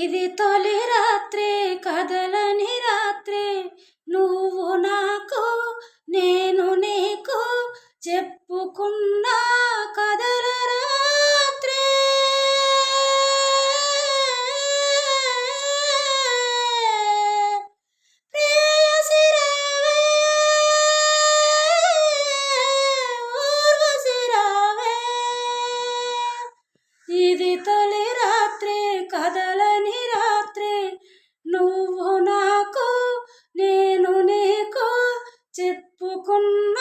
ఇది తొలి రాత్రే కదలని రాత్రే. నువ్వు నాకు నేను నీకు చెప్పుకున్నా కదల రాత్రే. ఇది తొలి రాత్రే కదల చెప్పుకున్న